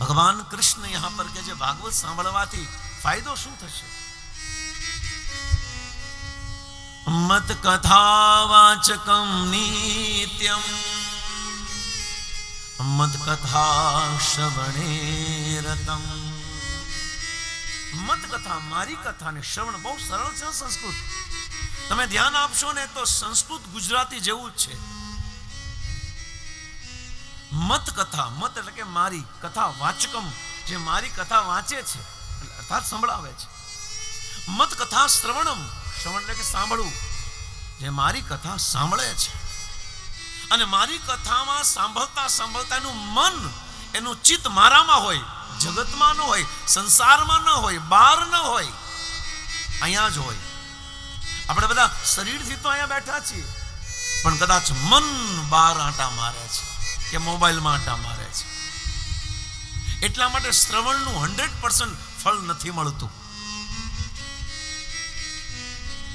ભગવાન કૃષ્ણ યહાં પર કે જે ભાગવત સાંભળવાથી ફાયદો શું થશે? મત કથા વાચકમ નિત્યમ. મત કથા શ્રવણે રતમ. મત કથા મારી કથાને શ્રવણ બહુ સરળ છે સંસ્કૃત. તમે ધ્યાન આપશો ને તો સંસ્કૃત ગુજરાતી જેવું જ છે. મત કથા મત એટલે કે મારી કથા વાચકમ, જે મારી કથા વાંચે છે અર્થાત સંભળાવે છે. મત કથા શ્રવણમ, શ્રવણ એટલે કે સાંભળવું, જે મારી કથા સાંભળે છે. અને મારી કથામાં સાંભળતા સાંભળતા એનું મન, એનું ચિત્ત મારામાં હોય, જગતમાં ન હોય, સંસારમાં ન હોય, બહાર ન હોય, અહીંયા જ હોય. આપણે બધા શરીરથી તો અહીંયા બેઠા છીએ, પણ કદાચ મન બહાર આંટા મારે છે. કે મોબાઈલમાં આટા મારે છે. એટલા માટે શ્રવણનું હંડ્રેડ પર્સન્ટ ફળ નથી મળતું.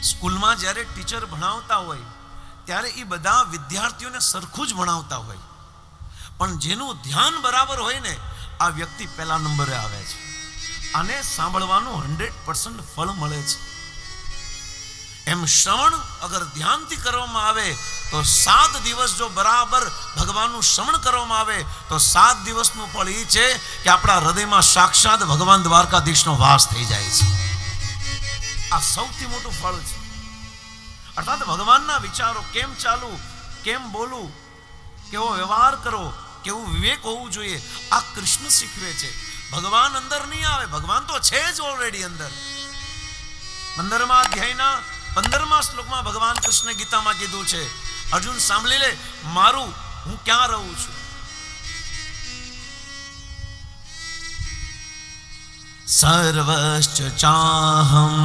સ્કૂલમાં જ્યારે ટીચર ભણાવતા હોય, ત્યારે એ બધા વિદ્યાર્થીઓને સરખું જ ભણાવતા હોય. પણ જેનું ધ્યાન બરાબર હોય ને, આ વ્યક્તિ પહેલા નંબરે આવે છે. આને સાંભળવાનું હંડ્રેડ પર્સન્ટ ફળ મળે છે. એમ શ્રવણ અગર ધ્યાનથી કરવામાં આવે, તો સાત દિવસ જો બરાબર ભગવાનનું શ્રવણ કરવામાં આવે, તો સાત દિવસનું ફળ એ છે કે આપણા હૃદયમાં સાક્ષાત ભગવાન દ્વારકાધીશનો વાસ થઈ જાય છે. આ સૌથી મોટું ફળ છે. અર્થાત ભગવાનના વિચારો કેમ ચાલુ, કેમ બોલવું કેવો વ્યવહાર કરો, કેવું વિવેક હોવું જોઈએ, આ કૃષ્ણ શીખવે છે. ભગવાન અંદર નહીં આવે, ભગવાન તો છે જ ઓલરેડી અંદર. પંદરમા અધ્યાયના પંદરમા શ્લોકમાં ભગવાન કૃષ્ણ ગીતામાં કીધું છે, અર્જુન, સાંભળી લે, મારું, હું ક્યાં રહું છું? સર્વશ્ચ ચાહમ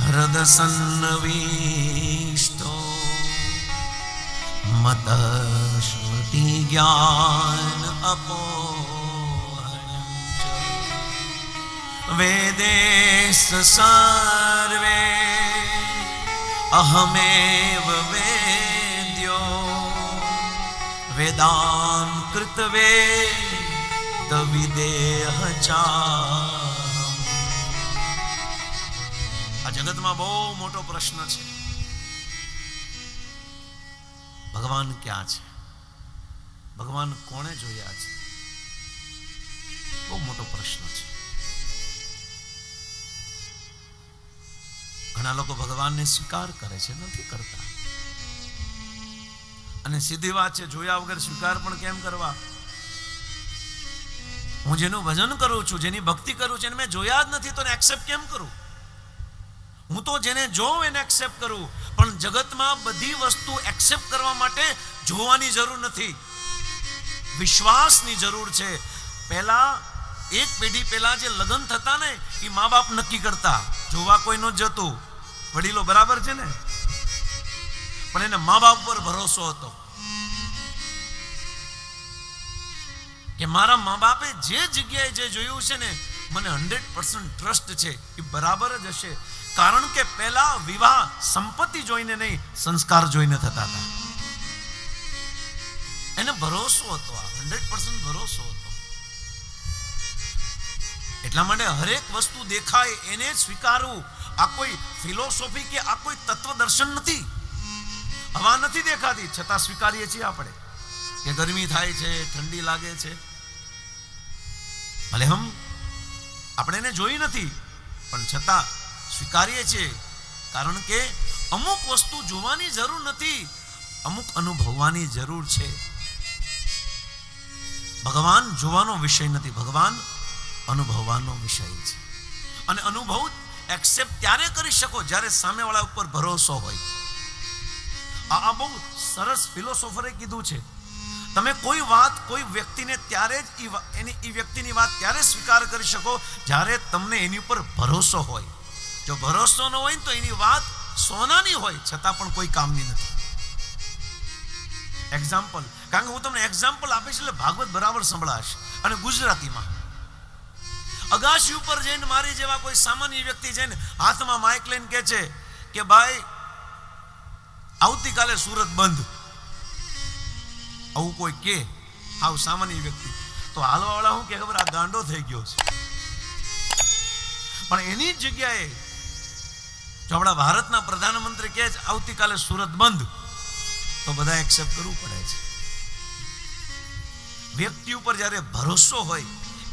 હૃદસન્નવીષ્ટો મતશ્રુતિ જ્ઞાન અપોહનમ વેદેશ સર્વે અહમેવ વેદ્યો વેદાન કૃતવે વિદેહ ચા આ જગતમાં બહુ મોટો પ્રશ્ન છે. ભગવાન ક્યાં છે? ભગવાન કોણે જોયા છે? બહુ મોટો પ્રશ્ન છે. ઘણા લોકો ભગવાનને સ્વીકાર કરે છે, નથી કરતા. અને સીધી વાત છે, જોયા વગર સ્વીકાર પણ કેમ કરવા? હું જેનું ભજન કરું છું, જેની ભક્તિ કરું છું, એને મેં જોયા જ નથી, તો એક્સેપ્ટ કેમ કરું? હું તો જેને જોઉં એને એક્સેપ્ટ કરું, પણ જગતમાં બધી વસ્તુ એક્સેપ્ટ કરવા માટે જોવાની જરૂર નથી. વિશ્વાસની જરૂર છે. પહેલા, એક પેઢી પહેલા જે લગ્ન થતા ને, એ મા બાપ નક્કી કરતા. જોવા કોઈ ન જતું. વડીલો બરાબર છે ને? પણ એને મા બાપ પર ભરોસો હતો કે મારા મા બાપે જે જગ્યાએ જે જોયું છે ને, મને હંડ્રેડ પર્સન્ટ ટ્રસ્ટ છે, એ બરાબર જ હશે. કારણ કે પહેલા વિવાહ સંપત્તિ જોઈને નહીં, સંસ્કાર જોઈને થતા હતા. એને ભરોસો હતો, આ હંડ્રેડ પર્સન્ટ ભરોસો હતો. એટલા માટે હરેક વસ્તુ દેખાય, એને સ્વીકારવું. આ કોઈ ફિલોસોફી કે આ કોઈ તત્વદર્શન નથી? હવા નથી દેખાતી, છતાં સ્વીકારીએ છીએ આપણે કે ગરમી થાય છે, ઠંડી લાગે છે. ભલે હમ, આપણે એને જોઈ નથી, પણ છતાં સ્વીકારીએ છીએ, કારણ કે અમુક વસ્તુ જોવાની જરૂર નથી, અમુક અનુભવવાની જરૂર છે. ભગવાન જોવાનો વિષય નથી, ભગવાન અનુભવવાનો વિષય છે. અને અનુભવ એક્સેપ્ટ ત્યારે કરી શકો જ્યારે સામેવાળા ઉપર ભરોસો હોય. આ બહુ સરસ ફિલોસોફરે કીધું છે. તમે કોઈ વાત કોઈ વ્યક્તિને ત્યારે જ એની એ વ્યક્તિની વાત ત્યારે સ્વીકાર કરી શકો જ્યારે તમને એની ઉપર ભરોસો હોય. જો ભરોસો ન હોય તો એની વાત સોનાની હોય, છતાં પણ કોઈ કામની નથી. એક્ઝામ્પલ કારણ કે હું તમને એક્ઝામ્પલ આપીશ એટલે ભાગવત બરાબર સંભળાશે. અને ગુજરાતીમાં. અગાશી ઉપર જઈને મારી જેવા કોઈ સામાન્ય વ્યક્તિ જઈને હાથમાં માઇક લઈને કહે છે કે ભાઈ, આવતીકાલે સુરત બંધ. આવું કોઈ કે? આવ સામાન્ય વ્યક્તિ. તો હાલવાવાળા હું કે ખબર? આ ગાંડો થઈ ગયો છે. પણ એની જગ્યાએ જો આપણા ભારતના પ્રધાનમંત્રી કહે છે, આવતીકાલે સુરત બંધ, તો બધા એક્સેપ્ટ કરવું પડે છે. વ્યક્તિ ઉપર જ્યારે ભરોસો હોય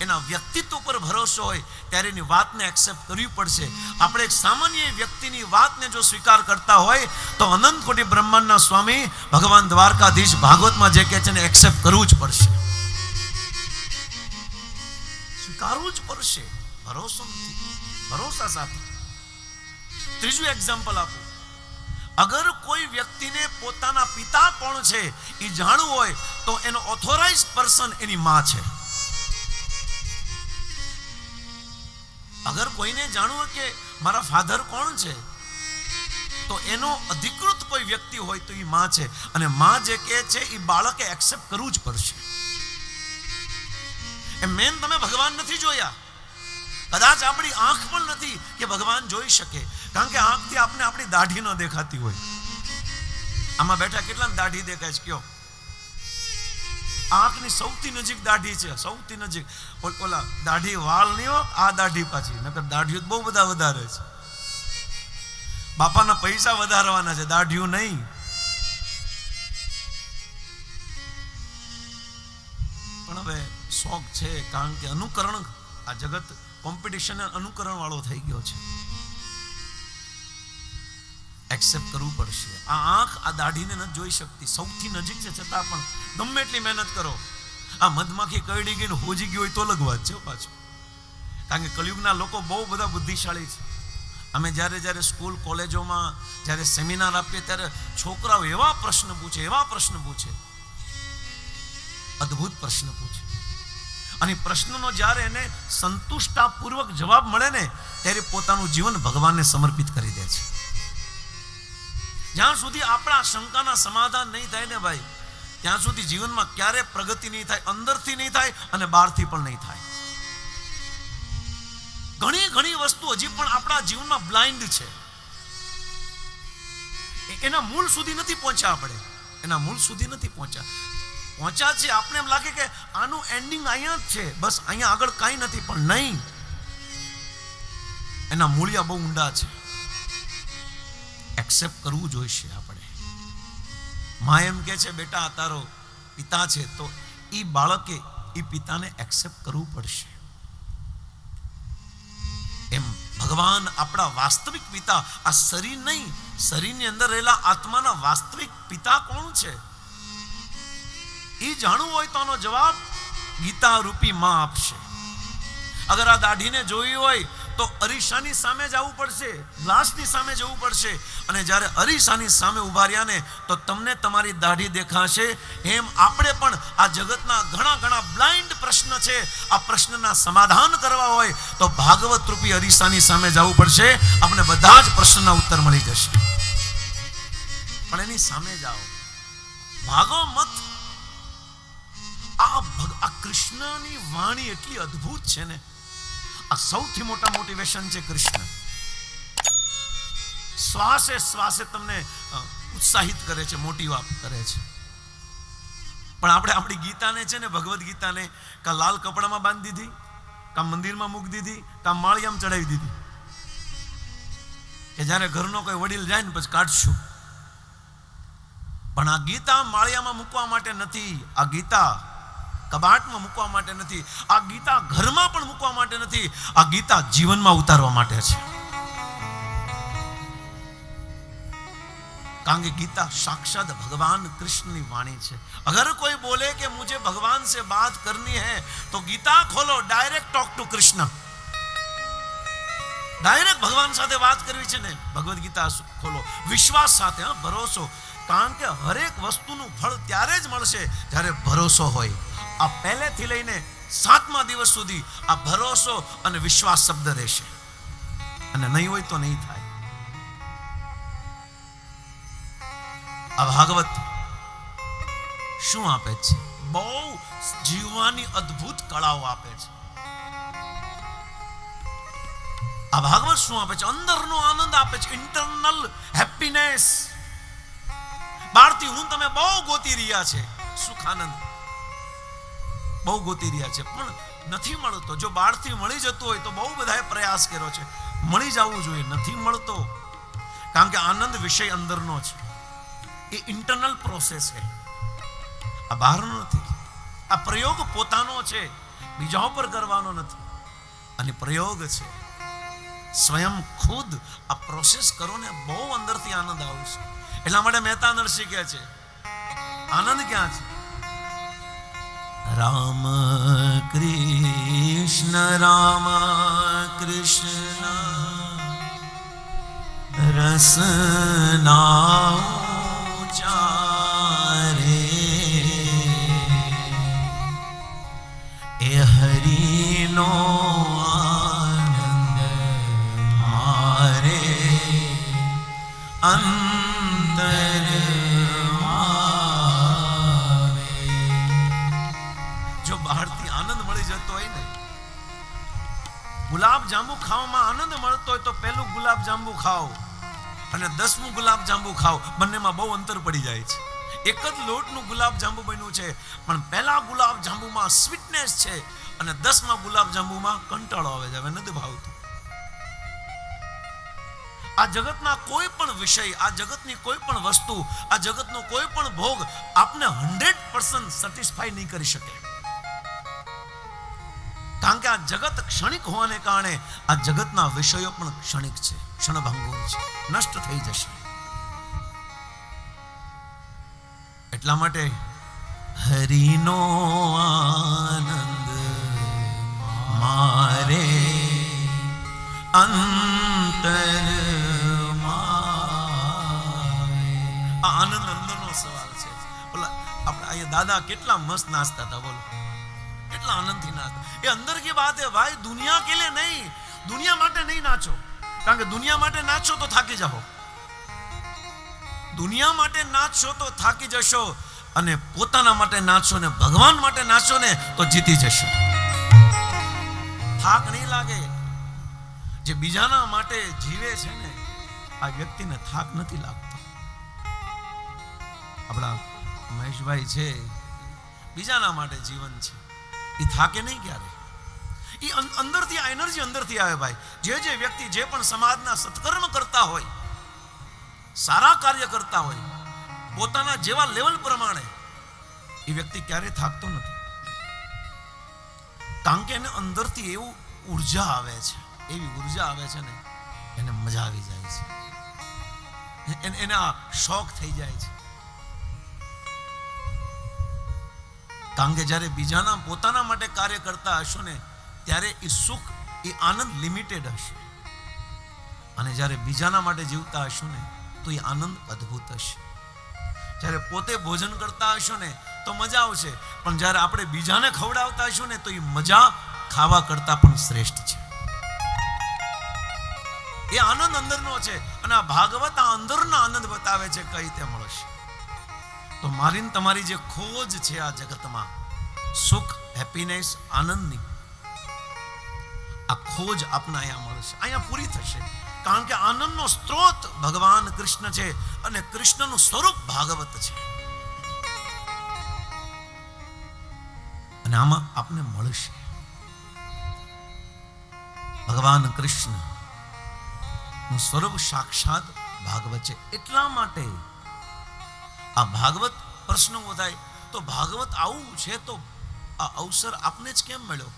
એના વ્યક્તિત્વ પર ભરોસો હોય ત્યારે એની વાતને એક્સેપ્ટ કરવી પડશે. આપણે એક સામાન્ય વ્યક્તિની વાતને જો સ્વીકાર કરતા હોય તો અનંત કોટી બ્રહ્માંડના સ્વામી ભગવાન દ્વારકાધીશ ભાગવતમાં જે કહે છે એને એક્સેપ્ટ કરવું જ પડશે. સ્વીકારવું જ પડશે. ભરોસો ભરોસા સાથે. ત્રીજું એક્ઝામ્પલ આપું. અગર કોઈ વ્યક્તિને પોતાના પિતા કોણ છે એ જાણવું હોય તો એનો ઓથોરાઇઝ પર્સન એની માં છે. અગર કોઈને જાણવું કે મારા ફાધર કોણ છે, તો એનો અધિકૃત કોઈ વ્યક્તિ હોય તો એ માં છે. અને માં જે કહે છે એ બાળકે એક્સેપ્ટ કરવું જ પડશે. એ મેન તમે ભગવાન નથી જોયા. કદાચ આપણી આંખ પણ નથી કે ભગવાન જોઈ શકે. કારણ કે આંખથી આપણે આપણી દાઢી ન દેખાતી હોય. આમાં બેઠા કેટલા દાઢી દેખાય છે, કયો? આંખની સૌથી નજીક દાઢી છે, સૌથી નજીક. ઓલા દાઢી વાળ નહીં આ દાઢી પાછી. નકર દાઢીઓ બહુ બધા વધારે છે. બાપાના પૈસા વધારવાના છે, દાઢીઓ નહીં. પણ હવે શોખ છે, કારણ કે અનુકરણ આ જગત કોમ્પિટિશન અનુકરણ વાળો થઈ ગયો છે. એક્સેપ્ટ કરવું પડશે. આ આંખ આ દાઢીને નથી જોઈ શકતી. સૌથી નજીક છે છતાં પણ ગમે એટલી મહેનત કરો. આ મધમાખી કરડી ગઈને હોજી ગઈ હોય તો અલગ છે પાછું. કારણ કે કલયુગના લોકો બહુ બધા બુદ્ધિશાળી છે. અમે જ્યારે જ્યારે સ્કૂલ, કોલેજોમાં જ્યારે સેમિનાર આપીએ ત્યારે છોકરાઓ એવા પ્રશ્ન પૂછે, એવા પ્રશ્ન પૂછે. અદ્ભુત પ્રશ્ન પૂછે. અને પ્રશ્નનો જ્યારે એને સંતુષ્ટાપૂર્વક જવાબ મળે ને, ત્યારે પોતાનું જીવન ભગવાનને સમર્પિત કરી દે છે. જ્યાં સુધી આપણા શંકાના સમાધાન નહીં થાય ને ભાઈ, ત્યાં સુધી જીવનમાં ક્યારે પ્રગતિ નહીં થાય, અંદરથી નહીં થાય અને બહારથી પણ નહીં થાય. ઘણી ઘણી વસ્તુ હજી પણ આપણા જીવનમાં બ્લાઇન્ડ છે. એના મૂળ સુધી નથી પહોંચ્યા આપણે. એના મૂળ સુધી નથી પહોંચ્યા. પહોંચ્યા છે આપણે એમ લાગે કે આનું એન્ડિંગ અહીંયા જ છે. બસ અહીંયા આગળ કાંઈ નથી, પણ નહીં. એના મૂળિયા બહુ ઊંડા છે. એક્સેપ્ટ કરવું જોઈશે આપણે. મા એમ કે છે, બેટા તારો પિતા છે, તો એ બાળકે એ પિતાને એક્સેપ્ટ કરવું પડશે. એમ ભગવાન આપણા વાસ્તવિક પિતા, આ શરીર નહીં, શરીરની અંદર રહેલા આત્માના વાસ્તવિક પિતા કોણ છે? એ જાણવું હોય તો આનો જવાબ ગીતા રૂપી માં આપશે. અગર આ દાઢીને જોઈ હોય તો અરીસાની સામે જવું પડશે, ગ્લાસની સામે જવું પડશે. અને જ્યારે અરીસાની સામે ઊભા રહ્યા ને, તો તમને તમારી દાઢી દેખાશે. એમ આપણે પણ આ જગતના ઘણા ઘણા બ્લાઇન્ડ પ્રશ્ન છે. આ પ્રશ્નના સમાધાન કરવા હોય તો ભાગવત રૂપી અરીસાની સામે જવું પડશે. આપણે બધા જ પ્રશ્નના ઉત્તર મળી જશે. પણ એની સામે જાઓ. ભાગો મત. આ કૃષ્ણની વાણી એટલી અદ્ભુત છે ને. આ સૌથી મોટા મોટિવેશન છે કૃષ્ણ. શ્વાસે શ્વાસે તમને ઉત્સાહિત કરે છે, મોટી વાત કરે છે. પણ આપણે આપણી ગીતાને છે ને, ભગવદ્ ગીતાને કા લાલ કપડામાં બાંધી દીધી, કા મંદિરમાં મૂકી દીધી, કા માળિયામાં ચડાવી દીધી. કે જ્યારે ઘરનો કોઈ વડીલ જાય ને, પછી કાઢશું. પણ આ ગીતા માળિયામાં મૂકવા માટે નથી. આ ગીતા કબાટમાં મૂકવા માટે નથી, આ ગીતા ઘરમાં પણ મૂકવા માટે નથી, આ ગીતા જીવનમાં ઉતારવા માટે છે. કારણ કે ગીતા સાક્ષાત ભગવાન કૃષ્ણની વાણી છે. અગર કોઈ બોલે કે મુજે ભગવાન સે બાત કરની હે, તો ગીતા ખોલો, direct talk to Krishna. Direct ભગવાન સાથે વાત કરવી છે ને, ભગવદ્ ગીતા ખોલો. વિશ્વાસ સાથે, હા, ભરોસો. કારણ કે હરેક વસ્તુનું ફળ ત્યારે જ મળશે જ્યારે ભરોસો હોય. આ પહેલેથી લઈને સાતમા દિવસ સુધી આ ભરોસો અને વિશ્વાસ શબ્દ રહેશે. અને નહીં હોય તો નહીં થાય. આ ભાગવત શું આપે છે? બહુ જીવવાની અદ્ભુત કળાઓ આપે છે. આ ભાગવત શું આપે છે? અંદરનો આનંદ આપે છે. ઇન્ટરનલ હેપીનેસ બહારથી હું તમે બહુ ગોતી રહ્યા છે. સુખ આનંદ બહુ ગોતી રહ્યા છે. પણ નથી મળતો. જો બહારથી મળી જતું હોય તો બહુ બધાએ પ્રયાસ કર્યો છે. મળી જવું જોઈએ, નથી મળતો. કારણ કે આનંદ વિષય અંદરનો છે. એ ઇન્ટરનલ પ્રોસેસ છે. આ બહારનો નથી. આ પ્રયોગ પોતાનો છે. બીજા ઉપર કરવાનો નથી. અને પ્રયોગ છે. સ્વયં ખુદ આ પ્રોસેસ કરો ને બહુ અંદરથી આનંદ આવશે એટલા માટે મહેતા નરસિંહ કહે છે. આનંદ ક્યાં છે? રામ કૃષ્ણ રામ કૃષ્ણ. રસના ચારે ગુલાબ જાંબુ ખાઓ અને દસમું ગુલાબ જાંબુ ખાઓ, બંનેમાં બહુ અંતર પડી જાય છે. એક જ લોટનું ગુલાબ જાંબુ બન્યું છે, પણ પહેલા ગુલાબ જાંબુમાં સ્વીટનેસ છે અને દસમા ગુલાબ જાંબુમાં કંટાળો આવે છે નથી ભાવતું. આ જગતના કોઈ પણ વિષય, આ જગતની કોઈ પણ વસ્તુ, આ જગતનો કોઈ પણ ભોગ આપને હંડ્રેડ પર્સન્ટ સેટિસ્ફાઈ નહીં કરી શકે. કારણ કે આ જગત ક્ષણિક હોવાને કારણે આ જગતના વિષયો પણ ક્ષણિક છે, ક્ષણભંગુર છે, નષ્ટ થઈ જશે. એટલા માટે હરિનો આનંદ મારે અંતર આનંદ અંદરનો સવાલ છે. ઓલા આપણે અહીંયા દાદા કેટલા મસ્ત નાચતા હતા, બોલો. એટલા આનંદથી નાચ. એ અંદર કી વાત ભાઈ, દુનિયા કે લે નહીં? દુનિયા માટે નહીં નાચો. કારણ કે દુનિયા માટે નાચશો તો થાકી જાઓ. દુનિયા માટે નાચશો તો થાકી જશો અને પોતાના માટે નાચશો ને ભગવાન માટે નાચશો ને તો જીતી જશો. થાક નહીં લાગે. જે બીજાના માટે જીવે છે ને, આ વ્યક્તિને થાક નથી લાગતો. આપણા મહેશભાઈ છે, બીજાના માટે જીવન છે. એ થાકે નહીં ક્યારે? એ અંદરથી આ એનર્જી અંદરથી આવે ભાઈ. જે જે વ્યક્તિ જે પણ સમાજના સત્કર્મ કરતા હોય, સારા કાર્ય કરતા હોય, પોતાના જેવા લેવલ પ્રમાણે, એ વ્યક્તિ ક્યારે થાકતો નથી. કારણ કે એને અંદરથી એવું ઊર્જા આવે છે, એવી ઊર્જા આવે છે ને, એને મજા આવી જાય છે. એને આ શોખ થઈ જાય છે. કારણ કે જ્યારે બીજાના પોતાના માટે કાર્ય કરતા હશો ને, ત્યારે એ સુખ એ આનંદ લિમિટેડ હશે. અને જ્યારે બીજાના માટે જીવતા હશો ને, તો એ આનંદ અદ્ભુત હશે. જ્યારે પોતે ભોજન કરતા હશો ને, તો મજા આવશે. પણ જ્યારે આપણે બીજાને ખવડાવતા હશું ને, તો એ મજા ખાવા કરતા પણ શ્રેષ્ઠ છે. એ આનંદ અંદરનો છે, અને આ ભાગવત આ અંદરનો આનંદ બતાવે છે, કઈ રીતે મળશે? તો મારી તમારી જે ખોજ છે આ જગતમાં, સુખ હેપીનેસ આનંદની, આ ખોજ આપને અહીંયા મળશે અહીંયા પૂરી થશે. કારણ કે આનંદનો સ્ત્રોત ભગવાન કૃષ્ણ છે અને કૃષ્ણનું સ્વરૂપ ભાગવત છે. અને આમાં આપને મળશે. ભગવાન કૃષ્ણનું સ્વરૂપ સાક્ષાત ભાગવત છે. એટલા માટે આ ભાગવત પ્રશ્ન થાય તો ભાગવત આવું છે તો આ અવસર આપને જ કેમ મળ્યો?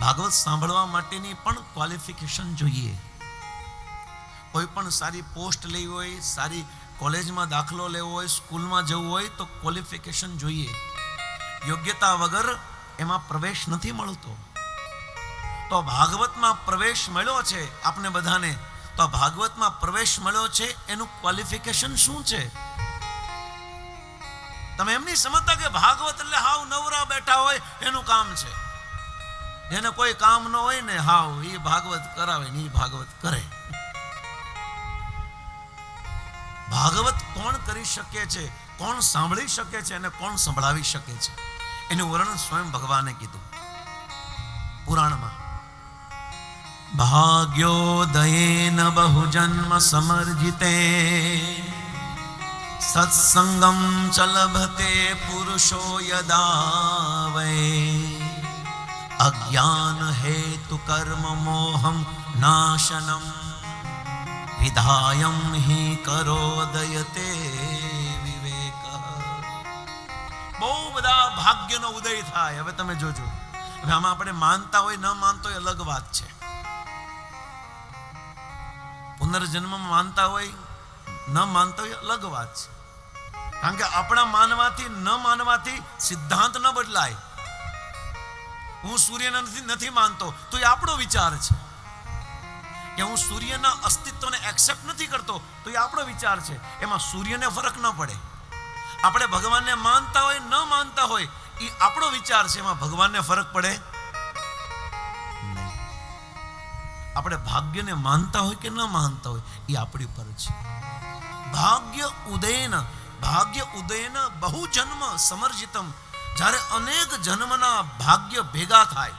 ભાગવત સાંભળવા માટેની પણ ક્વોલિફિકેશન જોઈએ. કોઈ પણ સારી પોસ્ટ લેવી હોય, સારી કોલેજમાં દાખલો લેવો હોય, સ્કૂલમાં જવું હોય, તો ક્વોલિફિકેશન જોઈએ. યોગ્યતા વગર એમાં પ્રવેશ નથી મળતો. તો ભાગવતમાં પ્રવેશ મળ્યો છે આપને બધાને? તો ભાગવતમાં પ્રવેશ મળ્યો છે, એનું ક્વોલિફિકેશન શું છે? તમે એમ નહીં સમજતા કે ભાગવત એટલે હાવ નવરા બેઠા હોય, એનું કામ છે. એને કોઈ કામ ન હોય ને હાવ, એ ભાગવત કરાવે ને એ ભાગવત કરે. ભાગવત કોણ કરી શકે છે, કોણ સાંભળી શકે છે અને કોણ સંભળાવી શકે છે? એનું વર્ણન સ્વયં ભગવાને કીધું. પુરાણમાં. ભાગ્યોદયેન બહુજન્મ સમર્જિતે. સત્સંગમ ચલભતે લભતે પુરુષો યદા વૈ અજ્ઞાન હેતુ કર્મ મોહમ નાશનમ વિધાયમ હિ કરોદયતે વિવેક બહુ બધા ભાગ્યનો ઉદય થાય, હવે તમે જોજો. હવે આમાં આપણે માનતા હોય, ન માનતો એ અલગ વાત છે. પુનર્જન્મ માનતા હોય, ન માનતા હોય અલગ વાત છે. કારણ કે આપણા માનવાથી, ન માનવાથી સિદ્ધાંત ન બદલાય. હું સૂર્યને નથી નથી માનતો, તો એ આપણો વિચાર છે. કે હું સૂર્યના અસ્તિત્વને એક્સેપ્ટ નથી કરતો, તો એ આપણો વિચાર છે. એમાં સૂર્યને ફરક ન પડે. આપણે ભગવાનને માનતા હોય, ન માનતા હોય, એ આપણો વિચાર છે. એમાં ભગવાનને ફરક પડે? આપણે ભાગ્યને માનતા હોય કે ન માનતા હોય, એ આપણી પર છે. ભાગ્ય ઉદયન ભાગ્ય ઉદયન બહુ જન્મ સમર્જિતમ. જ્યારે અનેક જન્મના ભાગ્ય ભેગા થાય.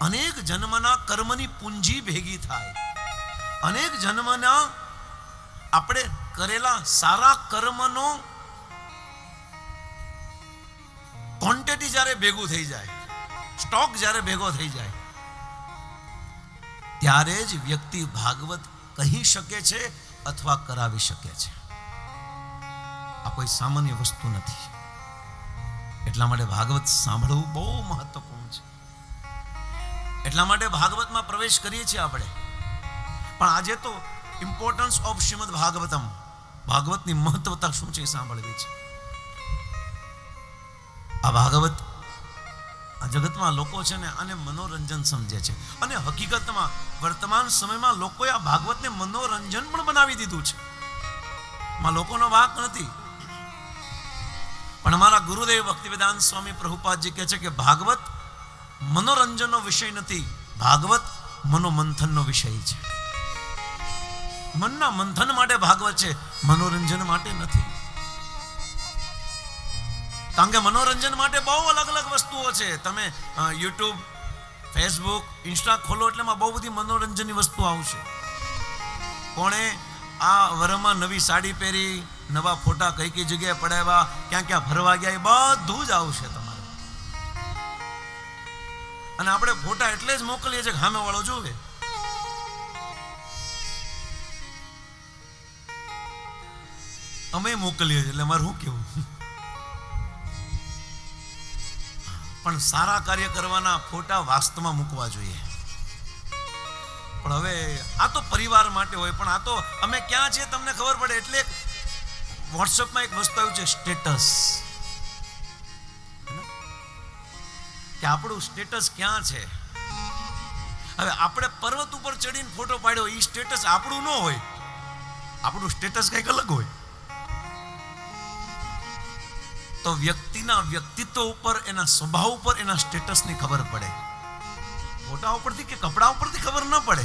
અનેક જન્મના કર્મની પૂંજી ભેગી થાય. અનેક જન્મના આપણે કરેલા સારા કર્મનો ક્વોન્ટિટી જ્યારે ભેગું થઈ જાય સ્ટોક જ્યારે ભેગો થઈ જાય, ત્યારે જ વ્યક્તિ ભાગવત કહી શકે છે અથવા કરાવી શકે છે. આ કોઈ સામાન્ય વસ્તુ નથી. એટલા માટે ભાગવત સાંભળવું બહુ મહત્વપૂર્ણ છે. એટલા માટે ભાગવતમાં પ્રવેશ કરીએ છીએ આપણે. પણ આજે તો ઇમ્પોર્ટન્સ ઓફ શ્રીમદ ભાગવતમ, ભાગવતની મહત્વતા શું છે સાંભળવી છે. આ ભાગવત આ જગતમાં લોકો છે ને આને મનોરંજન સમજે છે. અને હકીકતમાં વર્તમાન સમયમાં લોકોએ આ ભાગવતને મનોરંજન પણ બનાવી દીધું છે. માં લોકોનો વાક નથી. પણ અમારા ગુરુદેવ ભક્તિવેદાંત સ્વામી પ્રભુપાદજી કહે છે કે ભાગવત મનોરંજનનો વિષય નથી, ભાગવત મનોમંથનનો વિષય છે. મનના મંથન માટે ભાગવત છે, મનોરંજન માટે નથી. કારણ કે મનોરંજન માટે બહુ અલગ અલગ વસ્તુઓ છે. તમે યુટ્યુબ, ફેસબુક, ઇન્સ્ટા ખોલો એટલે બહુ બધી મનોરંજનની વસ્તુ આવશે. કોણે આ વરમાં નવી સાડી પહેરી, નવા ફોટા કઈ કઈ જગ્યાએ પડાવ્યા, ક્યાં ક્યાં ફરવા ગયા, એ બધું જ આવશે તમારે. અને આપણે ફોટા એટલે જ મોકલીએ છીએ સામે વાળો જોવે અમે મોકલીએ છીએ, એટલે મારે શું કેવું પણ સારા કાર્ય કરવાના ફોટા વાસ્તવમાં મૂકવા જોઈએ. પણ હવે આ તો પરિવાર માટે હોય, પણ આ તો અમે ક્યાં છીએ તમને ખબર પડે? એટલે વોટ્સઅપમાં એક વસ્તુ આવ્યું છે સ્ટેટસ કે આપણું સ્ટેટસ ક્યાં છે? હવે આપણે પર્વત ઉપર ચડીને ફોટો પાડ્યો એ સ્ટેટસ આપણું ન હોય. આપણું સ્ટેટસ કંઈક અલગ હોય. તો વ્યક્તિના વ્યક્તિત્વ ઉપર, એના સ્વભાવ ઉપર, એના સ્ટેટસની ખબર પડે. ફોટા ઉપરથી કે કપડા ઉપરથી ખબર ન પડે?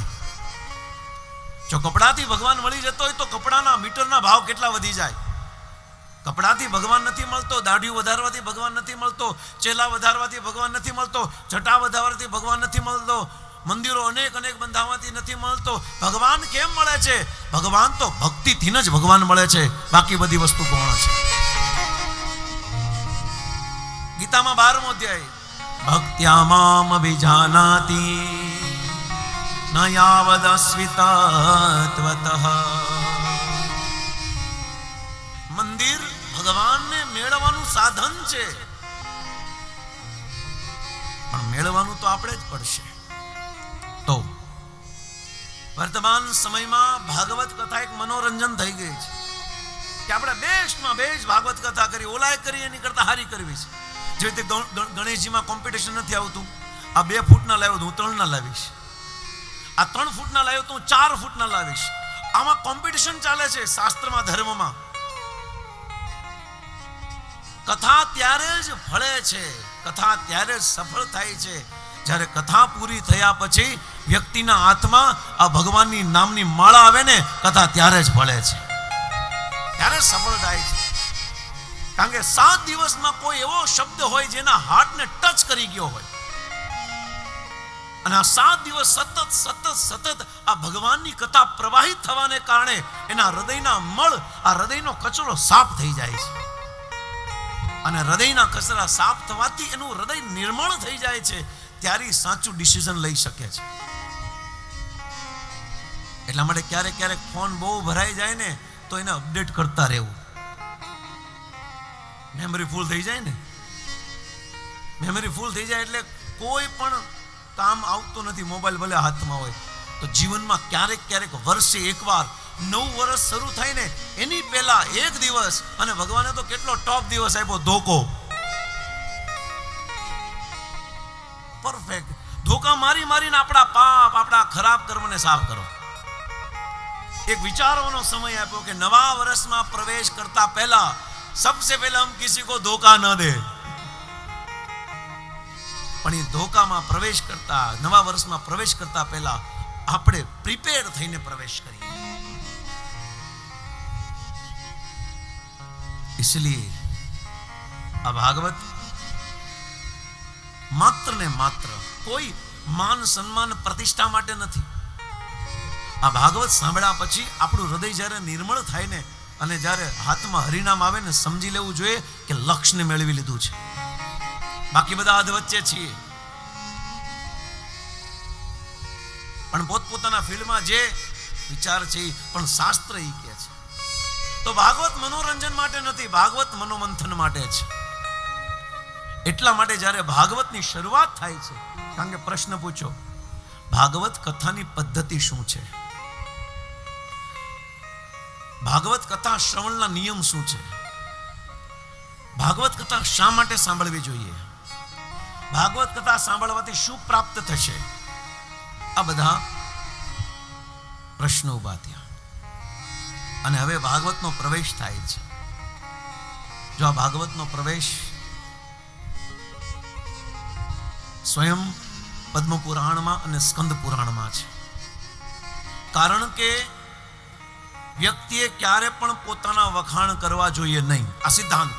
જો કપડાથી ભગવાન મળી જતો હોય તો કપડાના મીટરના ભાવ કેટલા વધી જાય? કપડાથી ભગવાન નથી મળતો દાઢી વધારવાથી ભગવાન નથી મળતો, ચેલા વધારવાથી ભગવાન નથી મળતો, જટા વધારવાથી ભગવાન નથી મળતો, મંદિરો અનેક અનેક બંધાવવાથી નથી મળતો. ભગવાન કેમ મળે છે? ભગવાન તો ભક્તિથી જ ભગવાન મળે છે. બાકી બધી વસ્તુ ગૌણ છે. ગીતામાં બારમો અધ્યાય. ભક્ત્યા મામ અભિજાનાતિ ન યાવદ મંદિર ભગવાનને મેળવવાનું સાધન છે પણ મેળવવાનું તો આપણે જ પડશે તો વર્તમાન સમયમાં ભાગવત કથા એક મનોરંજન થઈ ગઈ છે કે આપણે બેસ્ટમાં બેસ્ટ ભાગવત કથા કરી ઓલાય કરી એની કરતા હારી કરવી છે। જે રીતે ગણ- ગણ- ગણેશજીમાં કોમ્પિટિશન નથી આવતું, આ બે ફૂટના લાવ્યો હું ત્રણના લાવીશ. આ ત્રણ ફૂટના લાવ્યો તો હું ચાર ફૂટના લાવીશ. આમાં કોમ્પિટિશન ચાલે છે શાસ્ત્રમાં, ધર્મમાં. કથા ત્યારે જ ફળે છે, કથા ત્યારે જ સફળ થાય છે. જ્યારે કથા પૂરી થયા પછી વ્યક્તિના હાથમાં આ ભગવાનની નામની માળા આવે ને, કથા ત્યારે જ ફળે છે. ત્યારે સફળ થાય છે. કારણ કે સાત દિવસમાં કોઈ એવો શબ્દ હોય જેના હાર્ટને ટચ કરી ગયો હોય. અને આ સાત દિવસ સતત સતત સતત આ ભગવાનની કથા પ્રવાહિત થવાને કારણે એના હૃદયના મળ, આ હૃદયનો કચરો સાફ થઈ જાય છે. અને હૃદયના કચરા સાફ થવાથી એનું હૃદય નિર્મળ થઈ જાય છે, ત્યારે સાચું ડિસિઝન લઈ શકે છે. એટલા માટે ક્યારેક ક્યારેક ફોન બહુ ભરાઈ જાય ને, તો એને અપડેટ કરતા રહેવું. મેમરી ફૂલ થઈ જાય ને? મેમરી ફૂલ થઈ જાય એટલે કોઈ પણ કામ આવતું નથી મોબાઈલ ભલે હાથમાં હોય. તો જીવનમાં ક્યારેક ક્યારેક વર્ષે એકવાર નવું વર્ષ શરૂ થાય ને, એની પહેલા એક દિવસ અને ભગવાને તો કેટલો ટોપ દિવસ આપ્યો? ધોકો. પરફેક્ટ ધોકા મારી મારીને આપણા પાપ, આપણા ખરાબ કર્મને સાફ કરો. એક વિચારવાનો સમય આપ્યો કે નવા વર્ષમાં પ્રવેશ કરતા પહેલા सबसे पहले हम किसी को धोखा न दे પણ એ ધોકામાં પ્રવેશ કરતા નવા વર્ષમાં પ્રવેશ કરતા પહેલા આપણે પ્રિપેર થઈને પ્રવેશ કરીએ इसलिए આ ભાગવત માત્ર ને માત્ર કોઈ માન સન્માન પ્રતિષ્ઠા માટે નથી આ ભાગવત સાંભળ્યા પછી આપણું હૃદય જ્યારે નિર્મળ થાય ને અને જ્યારે હાથમાં હરિનામ આવે ને સમજી લેવું જોઈએ કે લક્ષ્યને મેળવી લીધું છે. બાકી બધા અધ વચ્ચે છીએ. પણ પોતપોતાના ફિલ્ડમાં જે વિચાર છે પણ શાસ્ત્ર એ કે છે. તો ભાગવત મનોરંજન માટે નથી, ભાગવત મનોમંથન માટે છે. એટલા માટે જ્યારે ભાગવતની શરૂઆત થાય છે, કારણ કે પ્રશ્ન પૂછો, ભાગવત કથાની પદ્ધતિ શું છે? ભાગવત કથા શ્રવણના નિયમ શું છે? ભાગવત કથા શા માટે સાંભળવી જોઈએ? ભાગવત કથા સાંભળવાથી શું પ્રાપ્ત થશે? આ બધા પ્રશ્નો ઊભા થયા. અને હવે ભાગવતનો પ્રવેશ થાય છે. જો આ ભાગવતનો પ્રવેશ સ્વયં પદ્મ પુરાણમાં અને સ્કંદ પુરાણમાં છે. કારણ કે વ્યક્તિએ ક્યારે પણ પોતાના વખાણ કરવા જોઈએ નહીં. આ સિદ્ધાંત.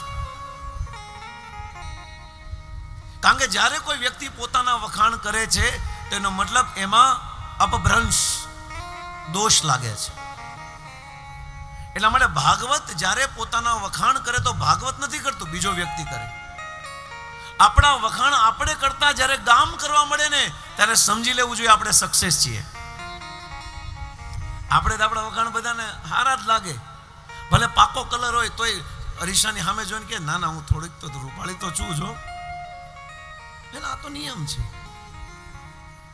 કારણ કે જ્યારે કોઈ વ્યક્તિ પોતાના વખાણ કરે છે, તેનો મતલબ એમાં અપભ્રંશ, દોષ લાગે છે. એટલા માટે ભાગવત જ્યારે પોતાના વખાણ કરે તો ભાગવત નથી કરતું, બીજો વ્યક્તિ કરે. આપણા વખાણ આપણે કરતા જ્યારે ગામ કરવા મળે ને, ત્યારે સમજી લેવું જોઈએ આપણે સક્સેસ છીએ. આપણે તો આપણા વખાણ બધાને હારા જ લાગે. ભલે પાકો કલર હોય તોય અરીસાની સામે જોઈને કે, ના ના, હું થોડીક તો રૂપાળી તો છું જો એટલે આ તો નિયમ છે.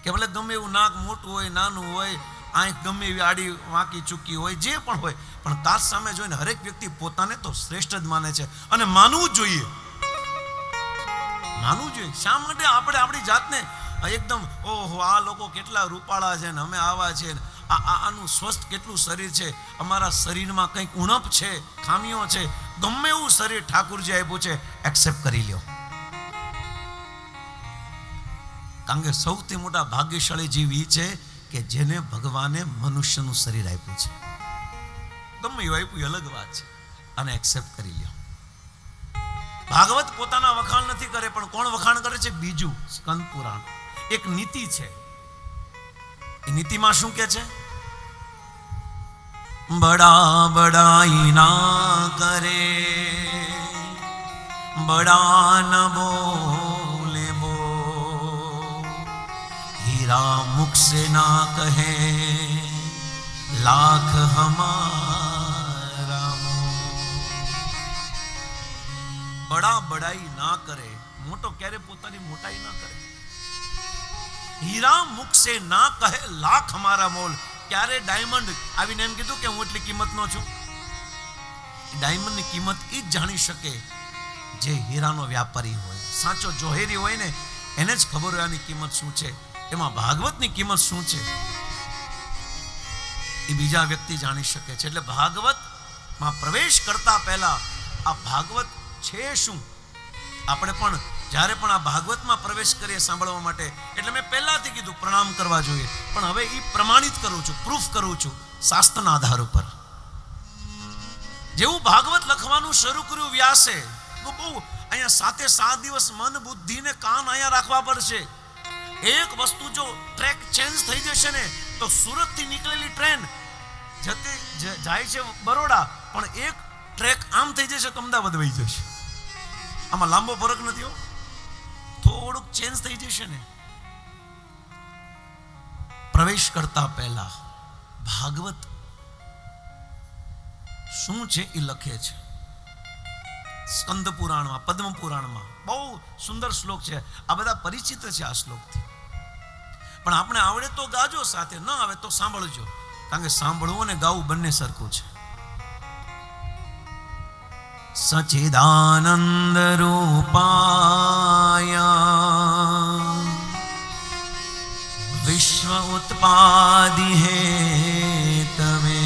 કે ભલે ગમે એવું નાક મોટું હોય, નાનું હોય, આંખ ગમે એવી આડી વાંકી ચૂકી હોય, જે પણ હોય, પણ કાચ સામે જોઈને હરેક વ્યક્તિ પોતાને તો શ્રેષ્ઠ જ માને છે. અને માનવું જ જોઈએ. માનવું જોઈએ. શા માટે આપણે આપણી જાતને એકદમ, ઓહો, આ લોકો કેટલા રૂપાળા છે ને, અમે આવા છે આનું સ્વસ્થ કેટલું શરીર છે? અમારા શરીરમાં કંઈક ઉણપ છે, ખામીઓ છે. ગમે એવું શરીર ઠાકુરજી આપ્યું છે એક્સેપ્ટ કરી લ્યો. કારણ કે સૌથી મોટા ભાગ્યશાળી જીવ એ છે કે જેને ભગવાને મનુષ્યનું શરીર આપ્યું છે. ગમે એવું આપ્યું અલગ વાત છે. અને એક્સેપ્ટ કરી લ્યો. ભાગવત પોતાના વખાણ નથી કરે, પણ કોણ વખાણ કરે છે? બીજું સ્કંદ પુરાણ. એક નીતિ છે. નીતિમાં શું કે છે? બડા બડાઈ ના કરે, બડા ન બોલે બો. હીરા મુખ से ના કહે, લાખ હમારા બડા બડાઈ ના કરે, મોટો ક્યારે પોતાની મોટાઈ ના કરે? હીરા સે ના કહે લાખ મારા મોલ. ક્યારે ડાયમંડ? આવીને એમ કીધું કે હું એટલી કિંમતનો છું. ડાયમંડની કિંમત એ જ જાણી શકે જે હીરાનો વ્યાપારી હોય. સાચો જોહેરી હોય ને, એને જ ખબર હોય આની કિંમત શું છે. એમાં ભાગવતની કિંમત શું છે? એ બીજા વ્યક્તિ જાણી શકે છે. એટલે ભાગવતમાં પ્રવેશ કરતા પહેલા આ ભાગવત છે શું? આપણે પણ જ્યારે પણ આ ભાગવતમાં પ્રવેશ કરીએ સાંભળવા માટે, એટલે મેં પહેલાંથી કીધું, પ્રણામ કરવા જોઈએ. પણ હવે એ પ્રમાણિત કરું છું પ્રૂફ કરું છું, શાસ્ત્રના આધાર ઉપર. જેવું ભાગવત લખવાનું શરૂ કર્યું વ્યાસે, તો બહુ અહીંયા સાતે સાત દિવસ મન બુદ્ધિને કાન અહીંયા રાખવા પડશે. એક વસ્તુ જો ટ્રેક ચેન્જ થઈ જશે ને, તો સુરતથી નીકળેલી ટ્રેન જતી જાય છે બરોડા, પણ એક ટ્રેક આમ થઈ જશે તો અમદાવાદ વહી જશે. આમાં લાંબો ફરક નથી હો. થોડુંક ચેન્જ થઈ જશે ને? પ્રવેશ કરતા પહેલા ભાગવત શું છે એ લખે છે? સ્કંદ પુરાણમાં, પદ્મ પુરાણમાં બહુ સુંદર શ્લોક છે. આ બધા પરિચિત છે આ શ્લોકથી. પણ આપણે આવડે તો ગાજો સાથે, ન આવે તો સાંભળજો. કારણ કે સાંભળવું અને ગાવું બંને સરખું છે. વિશ્વ ઉત્પાદિ હેતવે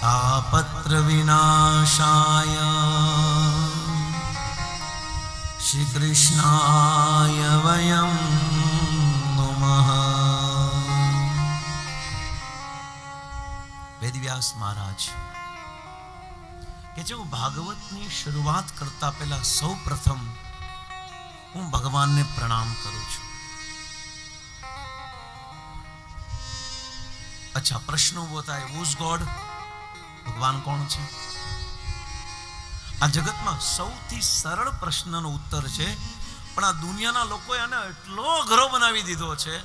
તાપત્ર વિનાશાય શ્રી કૃષ્ણાય વયમ વેદવ્યાસ મહારાજ કે જો ભાગવતની શરૂઆત કરતા પહેલા સૌ પ્રથમ હું ભગવાનને પ્રણામ કરું છું. અચ્છા, પ્રશ્ન ઊભો થાય હુઝ ગોડ ભગવાન કોણ છે? આ જગતમાં સૌથી સરળ પ્રશ્નનો ઉત્તર છે, પણ આ દુનિયાના લોકોએ આને એટલો અઘરો બનાવી દીધો છે